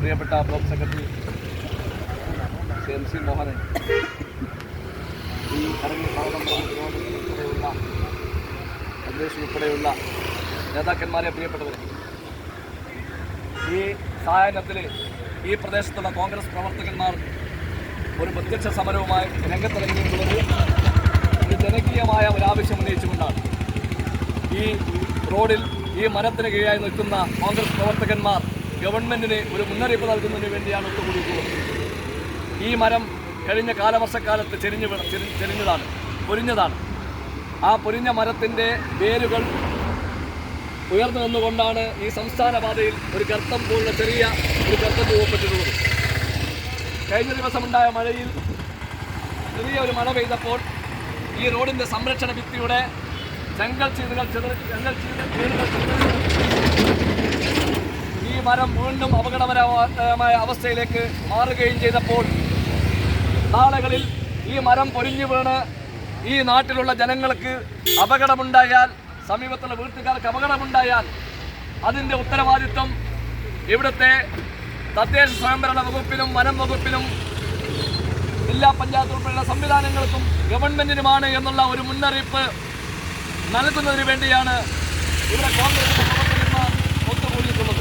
പ്രിയപ്പെട്ട block secretary Shri M C Mohanan ഈ കടകിൽ ഉൾപ്പെടെയുള്ള തദ്ദേശ ഉൾപ്പെടെയുള്ള നേതാക്കന്മാരെ പ്രിയപ്പെട്ടവരെ ഈ സായാഹ്നത്തിൽ ഈ പ്രദേശത്തുള്ള കോൺഗ്രസ് പ്രവർത്തകന്മാർ ഒരു പ്രത്യക്ഷ സമരവുമായി രംഗത്തിറങ്ങിയിട്ടുള്ള ആവശ്യം ഉന്നയിച്ചുകൊണ്ടാണ്. ഈ റോഡിൽ ഈ മരത്തിന് കീഴായി നിൽക്കുന്ന കോൺഗ്രസ് പ്രവർത്തകന്മാർ ഗവൺമെന്റിന് ഒരു മുന്നറിയിപ്പ് നൽകുന്നതിന് വേണ്ടിയാണ് ഒത്തുകൂടിയിട്ടുള്ളത് ഈ മരം കഴിഞ്ഞ കാലവർഷക്കാലത്ത് ചെരിഞ്ഞു ചെരിഞ്ഞതാണ് പൊരിഞ്ഞതാണ്. ആ പൊരിഞ്ഞ മരത്തിന്റെ വേരുകൾ ഉയർന്നു നിന്നുകൊണ്ടാണ് ഈ സംസ്ഥാന പാതയിൽ ഒരു ഗർത്തം പോലുള്ള ചെറിയ ഒരു ഗർത്തം രൂപപ്പെട്ടിട്ടുള്ളത്. കഴിഞ്ഞ ദിവസമുണ്ടായ മഴയിൽ ചെറിയ ഒരു മഴ പെയ്തപ്പോൾ ഈ റോഡിന്റെ സംരക്ഷണ ഭിത്തിയുടെ ജംഗൽ ചെറു ജംഗൽ ഈ മരം വീണ്ടും അപകടപരമായ അവസ്ഥയിലേക്ക് മാറുകയും ചെയ്തപ്പോൾ നാളുകളിൽ ഈ മരം പൊരിഞ്ഞു വീണ് ഈ നാട്ടിലുള്ള ജനങ്ങൾക്ക് അപകടമുണ്ടായാൽ സമീപത്തുള്ള വീട്ടുകാർക്ക് അപകടമുണ്ടായാൽ അതിന്റെ ഉത്തരവാദിത്വം ഇവിടുത്തെ തദ്ദേശ സ്വയംഭരണ വകുപ്പിനും വനം വകുപ്പിനും ജില്ലാ പഞ്ചായത്ത് ഉൾപ്പെടെയുള്ള സംവിധാനങ്ങൾക്കും ഗവൺമെന്റിനുമാണ് എന്നുള്ള ഒരു മുന്നറിയിപ്പ് നൽകുന്നതിന് വേണ്ടിയാണ് ഇവിടെ കോൺഗ്രസ് പ്രവർത്തകന്മാർ ഒത്തുകൂടിയിട്ടുള്ളത്.